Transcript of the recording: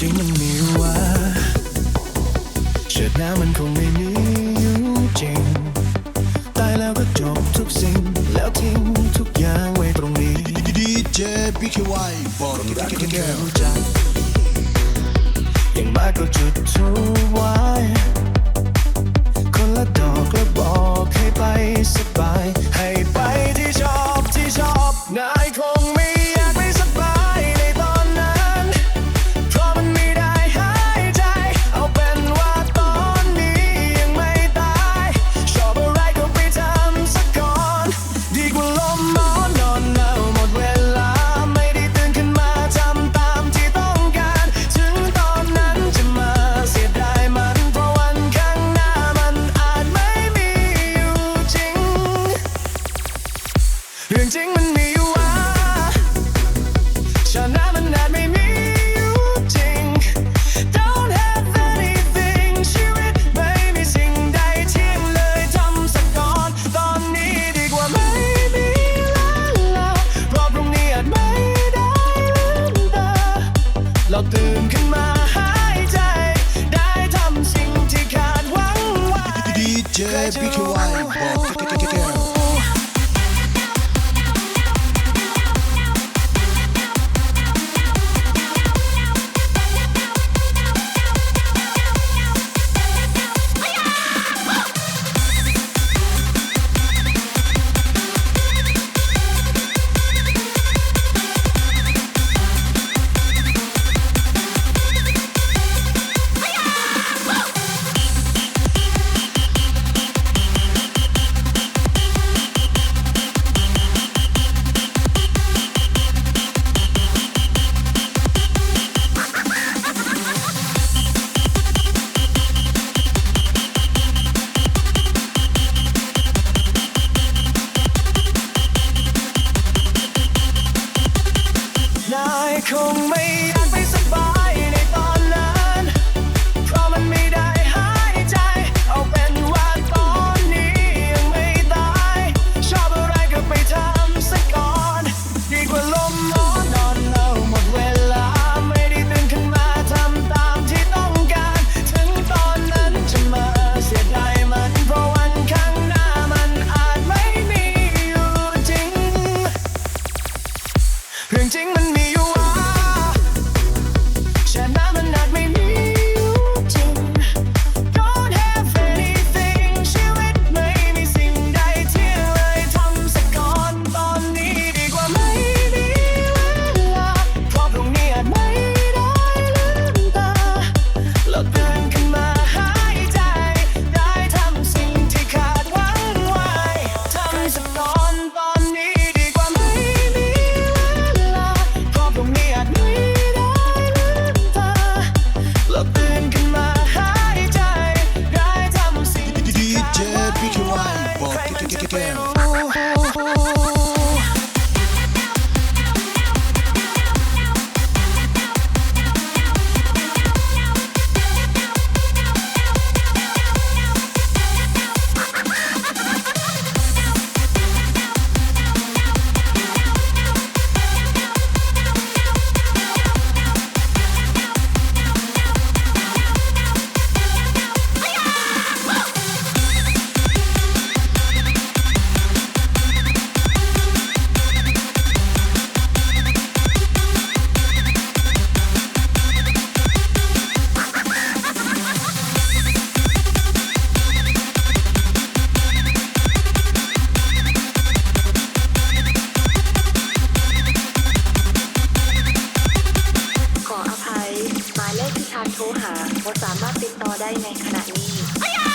จริงมันมีว่าเชิดหน้ามันคงไม่มีอยู่จริง ตายแล้วก็จบทุกสิ่ง แล้วทิ้งทุกอย่างไว้ตรงนี้ดีเจพีเคไวบอกรักกันแค่รู้จักยัางมากก็จุดทูไว้ beat you boss. โทรหาว่าสามารถติดต่อได้ในขณะนี้